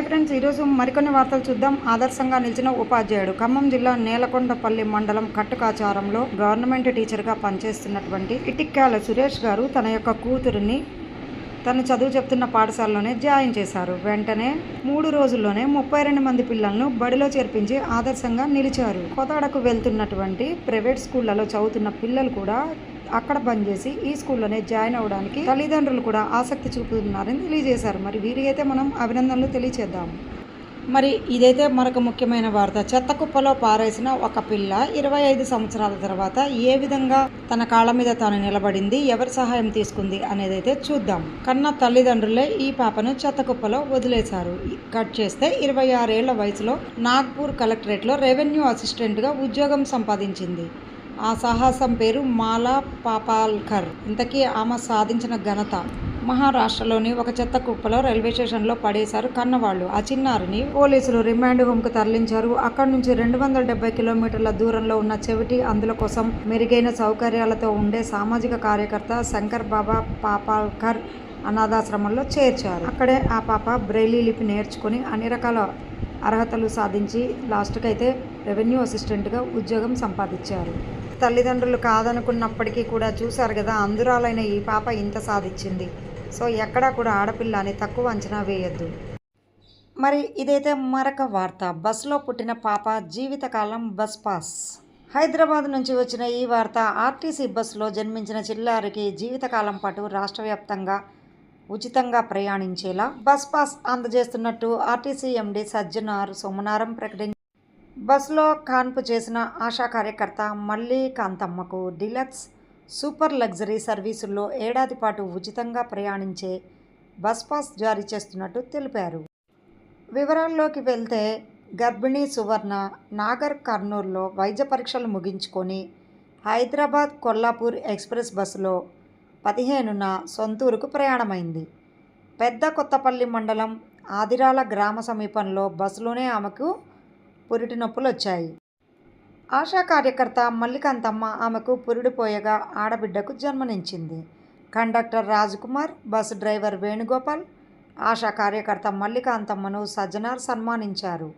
Hi friends ఈరోజు మరికొన్ని వార్తలు చూద్దాం. ఆదర్శంగా నిలిచిన ఉపాధ్యాయుడు ఖమ్మం జిల్లా నేలకొండపల్లి మండలం కట్టుకాచారంలో గవర్నమెంట్ టీచర్గా పనిచేస్తున్నటువంటి ఇటిక్కాల సురేష్ గారు తన యొక్క కూతురిని తను చదువు చెప్తున్న పాఠశాలలోనే జాయిన్ చేశారు. వెంటనే మూడు రోజుల్లోనే ముప్పై రెండు మంది పిల్లలను బడిలో చేర్పించి ఆదర్శంగా నిలిచారు. కొతాడకు వెళ్తున్నటువంటి ప్రైవేట్ స్కూళ్ళలో చదువుతున్న పిల్లలు కూడా అక్కడ బంద్ చేసి ఈ స్కూల్లోనే జాయిన్ అవ్వడానికి తల్లిదండ్రులు కూడా ఆసక్తి చూపుతున్నారని తెలియజేశారు. మరి వీరికైతే మనం అభినందనలు తెలియజేద్దాం మరి ఇదైతే మరొక ముఖ్యమైన వార్త. చెత్త కుప్పలో పారేసిన ఒక పిల్ల ఇరవై ఐదు సంవత్సరాల తర్వాత ఏ విధంగా తన కాళ్ళ మీద తాను నిలబడింది ఎవరి సహాయం తీసుకుంది అనేది అయితే చూద్దాం. కన్న తల్లిదండ్రులే ఈ పాపను చెత్త కుప్పలో వదిలేశారు. కట్ చేస్తే ఇరవై ఆరేళ్ళ వయసులో నాగ్పూర్ కలెక్టరేట్లో రెవెన్యూ అసిస్టెంట్గా ఉద్యోగం సంపాదించింది. ఆ సాహసం పేరు మాలా పాపాల్కర్. ఇంతకీ ఆమె సాధించిన ఘనత. మహారాష్ట్రలోని ఒక చెత్త కుప్పలో రైల్వే స్టేషన్లో పడేశారు కన్నవాళ్ళు. ఆ చిన్నారిని పోలీసులు రిమాండ్ హోమ్కు తరలించారు. అక్కడి నుంచి రెండు వందల డెబ్బై కిలోమీటర్ల దూరంలో ఉన్న చెవిటి అందుల కోసం మెరుగైన సౌకర్యాలతో ఉండే సామాజిక కార్యకర్త శంకర్ బాబా పాపాల్కర్ అనాథాశ్రమంలో చేర్చారు. అక్కడే ఆ పాప బ్రెయిలీ లిపి నేర్చుకుని అన్ని రకాల అర్హతలు సాధించి లాస్ట్కి అయితే రెవెన్యూ అసిస్టెంట్గా ఉద్యోగం సంపాదించారు. తల్లిదండ్రులు కాదనుకున్నప్పటికీ కూడా చూశారు కదా అందురాలైన ఈ పాప ఇంత సాధించింది. సో ఎక్కడా కూడా ఆడపిల్ల అని తక్కువ అంచనా వేయొద్దు. మరి ఇదైతే మరొక వార్త. బస్సులో పుట్టిన పాప జీవితకాలం బస్ పాస్. హైదరాబాద్ నుంచి వచ్చిన ఈ వార్త ఆర్టీసీ బస్సులో జన్మించిన చిల్లారికి జీవితకాలం పాటు రాష్ట్ర వ్యాప్తంగా ఉచితంగా ప్రయాణించేలా బస్ పాస్ అందజేస్తున్నట్టు ఆర్టీసీ ఎండీ సజ్జనార్ సోమనారం ప్రకటించారు బస్సులో కాన్పు చేసిన ఆశా కార్యకర్త మళ్ళీ కాంతమ్మకు డిలక్స్ సూపర్ లగ్జరీ సర్వీసుల్లో ఏడాది పాటు ఉచితంగా ప్రయాణించే బస్ పాస్ జారీ చేస్తున్నట్టు తెలిపారు. వివరాల్లోకి వెళ్తే గర్భిణీ సువర్ణ నాగర్ కర్నూల్లో వైద్య పరీక్షలు ముగించుకొని హైదరాబాద్ కొల్లాపూర్ ఎక్స్ప్రెస్ బస్సులో పదిహేనున సొంతూరుకు ప్రయాణమైంది. పెద్ద కొత్తపల్లి మండలం ఆదిరాల గ్రామ సమీపంలో బస్సులోనే ఆమెకు పురిటి నొప్పులు వచ్చాయి ఆశా కార్యకర్త మల్లికాంతమ్మ ఆమెకు పురిడిపోయగా ఆడబిడ్డకు జన్మనించింది conductor Rajkumar bus driver Venugopal Asha కార్యకర్త మల్లికాంతమ్మను సజ్జనార్ సన్మానించారు.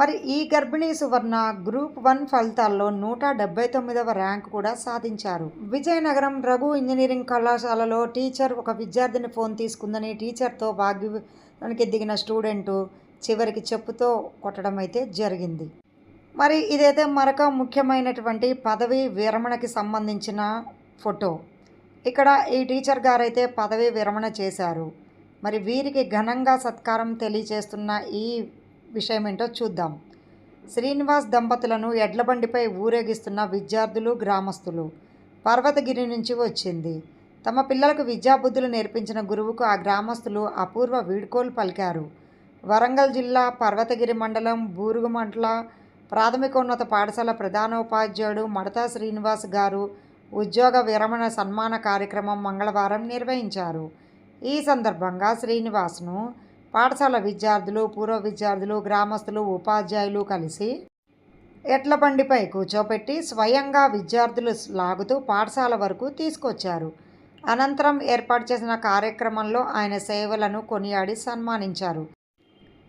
మరి ఈ గర్భిణీ సువర్ణ గ్రూప్ వన్ ఫలితాల్లో నూట డెబ్బై తొమ్మిదవ ర్యాంక్ కూడా సాధించారు. విజయనగరం రఘు ఇంజనీరింగ్ కళాశాలలో టీచర్ ఒక విద్యార్థిని ఫోన్ తీసుకుందని టీచర్తో వాగ్వాదానికి దిగిన స్టూడెంటు చివరికి చెప్పుతో కొట్టడం అయితే జరిగింది. మరి ఇదైతే మరొక ముఖ్యమైనటువంటి పదవి విరమణకి సంబంధించిన ఫోటో. ఇక్కడ ఈ టీచర్ గారైతే పదవి విరమణ చేశారు. మరి వీరికి ఘనంగా సత్కారం తెలియజేస్తున్న ఈ విషయం ఏంటో చూద్దాం. శ్రీనివాస్ దంపతులను ఎడ్లబండిపై ఊరేగిస్తున్న విద్యార్థులు గ్రామస్తులు. పర్వతగిరి నుంచి వచ్చింది. తమ పిల్లలకు విద్యాబుద్ధులు నేర్పించిన గురువుకు ఆ గ్రామస్తులు అపూర్వ వీడ్కోలు పలికారు. వరంగల్ జిల్లా పర్వతగిరి మండలం బూరుగుమంట్ల ప్రాథమికోన్నత పాఠశాల ప్రధానోపాధ్యాయుడు మడతా శ్రీనివాస్ గారు ఉద్యోగ విరమణ సన్మాన కార్యక్రమం మంగళవారం నిర్వహించారు. ఈ సందర్భంగా శ్రీనివాస్ను పాఠశాల విద్యార్థులు పూర్వ విద్యార్థులు గ్రామస్తులు ఉపాధ్యాయులు కలిసి ఎడ్ల బండిపై కూర్చోపెట్టి స్వయంగా విద్యార్థులు లాగుతూ పాఠశాల వరకు తీసుకొచ్చారు. అనంతరం ఏర్పాటు చేసిన కార్యక్రమంలో ఆయన సేవలను కొనియాడి సన్మానించారు.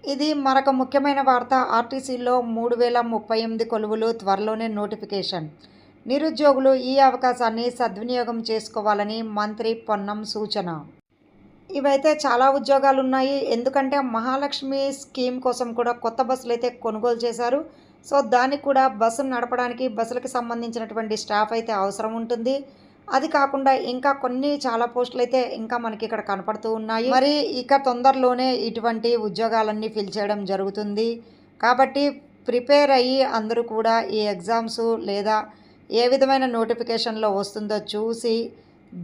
ఇది మరొక ముఖ్యమైన వార్త. ఆర్టీసీలో మూడు వేల ముప్పై ఎనిమిది కొలువులు త్వరలోనే నోటిఫికేషన్. నిరుద్యోగులు ఈ అవకాశాన్ని సద్వినియోగం చేసుకోవాలని మంత్రి పొన్నం సూచన. ఇవైతే చాలా ఉద్యోగాలు ఉన్నాయి ఎందుకంటే మహాలక్ష్మి స్కీమ్ కోసం కూడా కొత్త బస్సులు అయితే కొనుగోలు చేశారు. సో దానికి కూడా బస్సును నడపడానికి బస్సులకు సంబంధించినటువంటి స్టాఫ్ అయితే అవసరం ఉంటుంది. అది కాకుండా ఇంకా కొన్ని చాలా పోస్టులు అయితే ఇంకా మనకి ఇక్కడ కనపడుతూ ఉన్నాయి. మరి ఇక తొందరలోనే ఇటువంటి ఉద్యోగాలన్నీ ఫిల్ చేయడం జరుగుతుంది. కాబట్టి ప్రిపేర్ అయ్యి అందరూ కూడా ఈ ఎగ్జామ్స్ లేదా ఏ విధమైన నోటిఫికేషన్లో వస్తుందో చూసి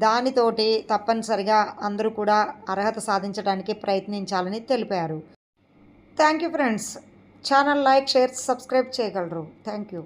దానితోటి తప్పనిసరిగా అందరూ కూడా అర్హత సాధించడానికి ప్రయత్నించాలని తెలిపారు. Thank you friends. Channel like share subscribe చేయగలరు. Thank you